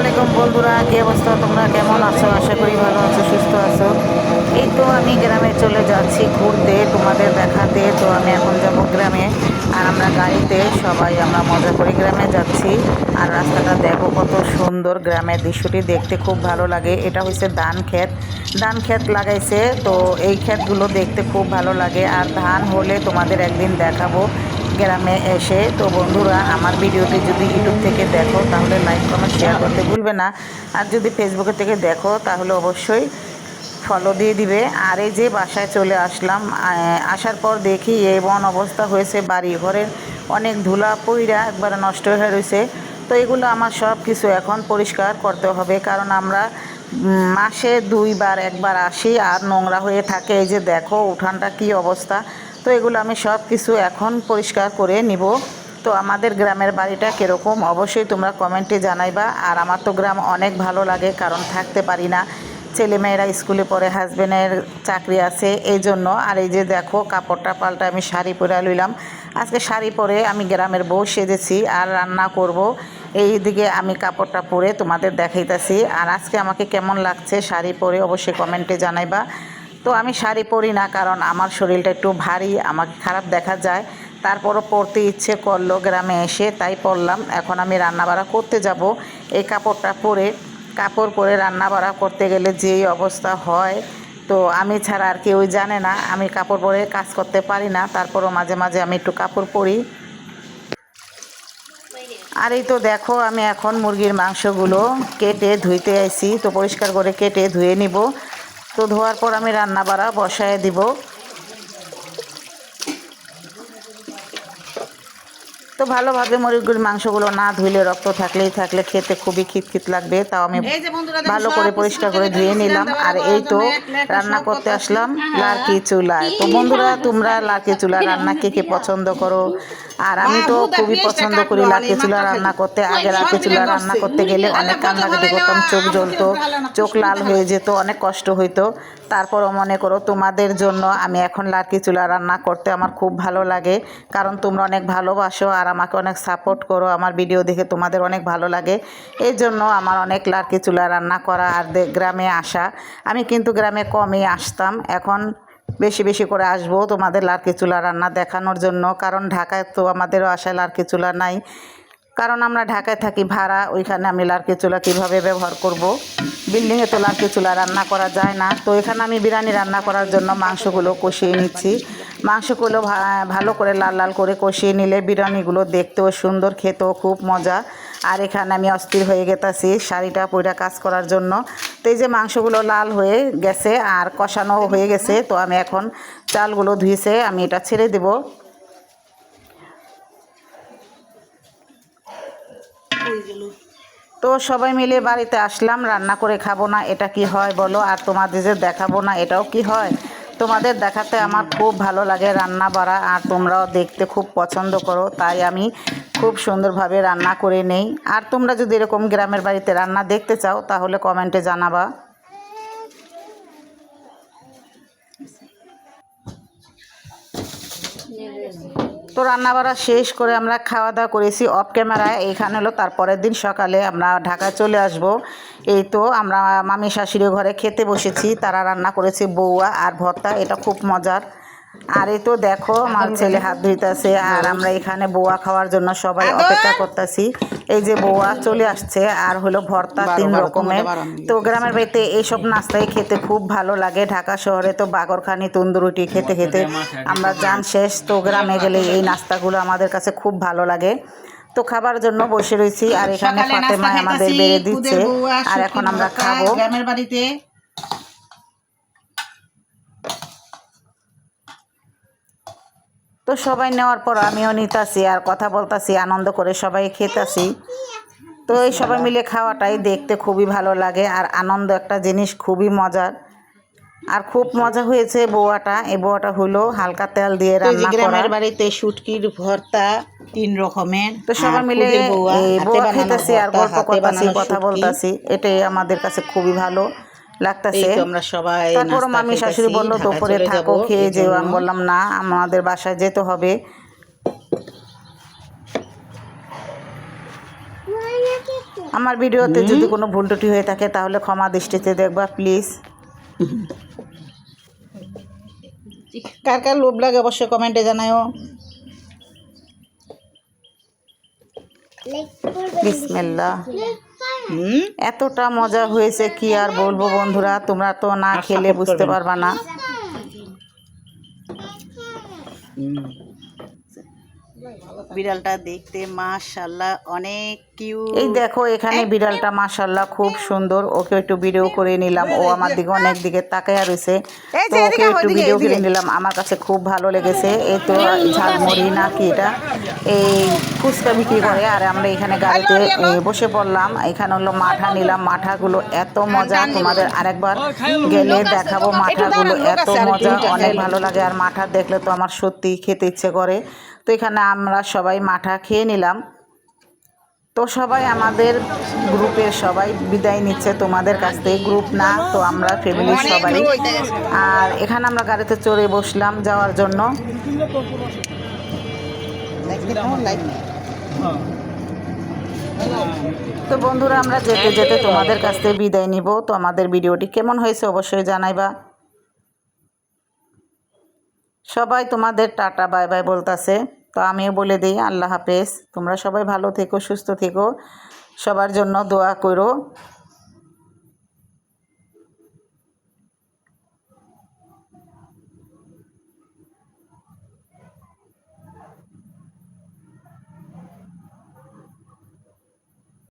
আলাইকুম বন্ধুরা, কি অবস্থা তোমরা? কেমন আছো? আশা করি ভালো আছো, সুস্থ আছো। এই তো আমি গ্রামে চলে যাচ্ছি ঘুরতে, তোমাদের দেখাতে। তো আমি এখন যাব গ্রামে আর আমরা গাড়িতে সবাই আমরা মজা করে গ্রামে যাচ্ছি। আর রাস্তাটা দেখো কত সুন্দর গ্রামের দৃশ্যটি, দেখতে খুব ভালো লাগে। এটা হচ্ছে ধান ক্ষেত। ধান ক্ষেত লাগাইছে, তো এই ক্ষেতগুলো দেখতে খুব ভালো লাগে। আর ধান হলে তোমাদের একদিন দেখাবো। গ্রামে এসে তো বন্ধুরা আমার ভিডিওটি যদি ইউটিউব থেকে দেখো, তাহলে লাইক কমেন্ট শেয়ার করতে ভুলবে না। আর যদি ফেসবুকের থেকে দেখো, তাহলে অবশ্যই ফলো দিয়ে দিবে। আর এই যে বাসায় চলে আসলাম আসার পর দেখি এমন অবস্থা হয়েছে বাড়ি ঘরের অনেক ধুলা পইরা একবারে নষ্ট হয়ে রয়েছে। তো এগুলো আমার সব কিছু এখন পরিষ্কার করতে হবে, কারণ আমরা মাসে দুইবার, একবার আসি আর নোংরা হয়ে থাকে। এই যে দেখো, উঠানটা কি অবস্থা। তো এগুলো আমি সব কিছু এখন পরিষ্কার করে নিব। তো আমাদের গ্রামের বাড়িটা কীরকম অবশ্যই তোমরা কমেন্টে জানাইবা। আর আমার তো গ্রাম অনেক ভালো লাগে, কারণ থাকতে পারি না। ছেলেমেয়েরা স্কুলে পড়ে হাজব্যান্ডের চাকরি আছে এই জন্য আর এই যে দেখো, কাপড়টা পাল্টা আমি শাড়ি পরে লইলাম। আজকে শাড়ি পরে আমি গ্রামের বউ সেজেছি আর রান্না করব। এই দিকে আমি কাপড়টা পরে তোমাদের দেখাইতেছি। আর আজকে আমাকে কেমন লাগছে শাড়ি পরে অবশ্যই কমেন্টে জানাইবা। তো আমি শাড়ি পরি না, কারণ আমার শরীরটা একটু ভারী, আমাকে খারাপ দেখা যায়। তারপরও পরতে ইচ্ছে করল গ্রামে এসে, তাই পরলাম। এখন আমি রান্নাবাড়া করতে যাব। এই কাপড়টা পরে, কাপড় পরে রান্নাবাড়া করতে গেলে যেই অবস্থা হয়, তো আমি ছাড়া আর কেউ জানে না। আমি কাপড় পরে কাজ করতে পারি না, তারপরও মাঝে মাঝে আমি একটু কাপড় পরি। আর এই তো দেখো, আমি এখন মুরগির মাংসগুলো কেটে ধুইতে আইছি। তো পরিষ্কার করে কেটে ধুয়ে নিব। তো ধোয়ার পর আমি রান্না বাড়া বসায় দিব। তো ভালোভাবে মুরগির মাংসগুলো না ধুইলে রক্ত থাকলেই থাকলে খেতে খুবই খিতখিত লাগবে তাও আমি ভালো করে পরিষ্কার করে ধুয়ে নিলাম। আর এই তো রান্না করতে আসলাম। লার্কি চুলায়। তো বন্ধুরা তোমরা লার্কি চুলা রান্না কে কে পছন্দ করো? আর আমি তো খুবই পছন্দ করি এই চুলা রান্না করতে। আগে সব চুলা রান্না করতে গেলে অনেক কান্নাকাটি করতাম চোখ জ্বলতো চোখ লাল হয়ে যেত অনেক কষ্ট হইতো। তারপরও মনে করো তোমাদের জন্য আমি এখন লার্কি চুলা রান্না করতে আমার খুব ভালো লাগে। কারণ তোমরা অনেক ভালোবাসো আর আমাকে অনেক সাপোর্ট করো। আমার ভিডিও দেখে তোমাদের অনেক ভালো লাগে। এই জন্য আমার অনেক লার্কি চুলা রান্না করা আর গ্রামে আসা। আমি কিন্তু গ্রামে কমই আসতাম। এখন বেশি বেশি করে আসব তোমাদের লার্কি চুলা রান্না দেখানোর জন্য। কারণ ঢাকায় তো আমাদেরও আশায় লার্কি চুলা নাই। কারণ আমরা ঢাকায় থাকি ভাড়া, ওইখানে আমি লার্কি চুলা কীভাবে ব্যবহার করব। বিল্ডিংয়ে তো লার্কি চুলা রান্না করা যায় না। তো এখানে আমি বিরিয়ানি রান্না করার জন্য মাংসগুলো কষিয়ে নিচ্ছি। মাংসগুলো ভালো করে লাল লাল করে কষিয়ে নিলে বিরিয়ানিগুলো দেখতেও সুন্দর, খেতেও খুব মজা। আর এখানে আমি অস্থির হয়ে গেতাছি, শাড়িটা পইরা কাজ করার জন্য। তো এই যে মাংসগুলো লাল হয়ে গেছে আর কষানো হয়ে গেছে, তো আমি এখন চালগুলো ধুয়েছে আমি এটা ছেড়ে দেবো। তো সবাই মিলে বাড়িতে আসলাম, রান্না করে খাব না, এটা কি হয় বলো? আর তোমাদের যে দেখাবো না, এটাও কি হয়? তোমাদের দেখাতে আমার খুব ভালো লাগে রান্না বাড়া, আর তোমরাও দেখতে খুব পছন্দ করো, তাই আমি খুব সুন্দরভাবে রান্না করে নেই। আর তোমরা যদি এরকম গ্রামের বাড়িতে রান্না দেখতে চাও, তাহলে কমেন্টে জানাবা। তো রান্নাবাড়া শেষ করে আমরা খাওয়া দাওয়া করেছি অফ ক্যামেরায় এইখানে হলো তারপরের দিন সকালে আমরা ঢাকায় চলে আসব। এই তো আমরা মামি শাশুড়ি ঘরে খেতে বসেছি। তারা রান্না করেছে বৌয়া আর ভর্তা। এটা খুব মজার। আর তো দেখো আমার ছেলে হাত ধুইতেছে আর আমরা এখানে বৌয়া খাওয়ার জন্য সবাই অপেক্ষা করতেছি। এই যে বৌয়া চলে আসছে আর হলো ভর্তা তিন রকমের। তো গ্রামের বাড়িতে এইসব নাস্তাই খেতে খুব ভালো লাগে। ঢাকা শহরে তো বাগরখানি তন্দুরুটি খেতে খেতে আমরা যান শেষ। তো গ্রামে গেলে এই নাস্তাগুলো আমাদের কাছে খুব ভালো লাগে। তো খাবার জন্য বসে রয়েছি আর এখানে ফাতেমা আমাদের বেড়ে দিচ্ছে। আর এখন আমরা খাব। গ্রামের বাড়িতে। তো সবাই নেওয়ার পর আমিও নিতাছি আর কথা বলতাছি আনন্দ করে সবাই খেতাছি। তো এই সবাই মিলে খাওয়াটাই দেখতে খুবই ভালো লাগে আর আনন্দ একটা জিনিস খুবই মজার। আর খুব মজা হয়েছে বোয়াটা। এই বোয়াটা হলো হালকা তেল দিয়ে রান্না করা। গ্রামের বাড়িতে শুটকির ভর্তা তিন রকমের। তো সবাই মিলে বোয়া খেতেছি আর গল্প করতেছি কথা। বলতাছি এটাই আমাদের কাছে খুবই ভালো। লাগতাছে। আমরা সবাই তারপর মামি শাশুড়ি বলল দুপুরে থাকো খেয়ে যেও। আমি বললাম না আমাদের বাসায় যেতে হবে। আমার ভিডিওতে যদি কোনো ভুল টুটি হয়ে থাকে তাহলে ক্ষমা দৃষ্টিতে দেখবা প্লিজ। কার কার লোভ লাগে অবশ্যই কমেন্টে জানাও বিসমিল্লাহ। এতটা মজা হয়েছে কি আর বলব বন্ধুরা? তোমরা তো না খেলে বুঝতে। পারবা না। বিড়ালটা দেখতে মাশাল্লাহ অনেক কিউট এই দেখো এখানে বিড়ালটা মাশাল্লাহ খুব সুন্দর। ওকে একটু ভিডিও করে নিলাম। ও আমার দিকে অনেক দিকে তাকায়া রয়েছে। তো ওকে একটু ভিডিও করে নিলাম। আমার কাছে খুব ভালো লেগেছে। এই তো ঝালমুড়ি না কি এটা? এই ফুচকা বিক্রি করে। আর আমরা এখানে গাড়িতে বসে পড়লাম। এখানে হলো মাঠা নিলাম। মাঠাগুলো এত মজা। তোমাদের আরেকবার গেলে দেখাবো মাঠাগুলো। এত মজা। অনেক ভালো লাগে। আর মাঠা দেখলে তো আমার সত্যিই খেতে ইচ্ছে করে। তো এখানে আমরা সবাই মাঠা খেয়ে নিলাম। তো সবাই আমাদের গ্রুপের সবাই বিদায় নিচ্ছে তোমাদের কাছ থেকে গ্রুপ না তো আমরা ফ্যামিলির সবাই আর এখানে আমরা গাড়িতে চড়ে বসলাম যাওয়ার জন্য। তো বন্ধুরা আমরা যেতে যেতে তোমাদের কাছ থেকে বিদায় নিব। তো আমাদের ভিডিওটি কেমন হয়েছে অবশ্যই জানাইবা। সবাই তোমাদের টাটা বাই বাই বলতাছে। তো আমিও বলে দিই, আল্লাহ হাফেজ। তোমরা সবাই ভালো থেকো, সুস্থ থেকো। সবার জন্য দোয়া করো।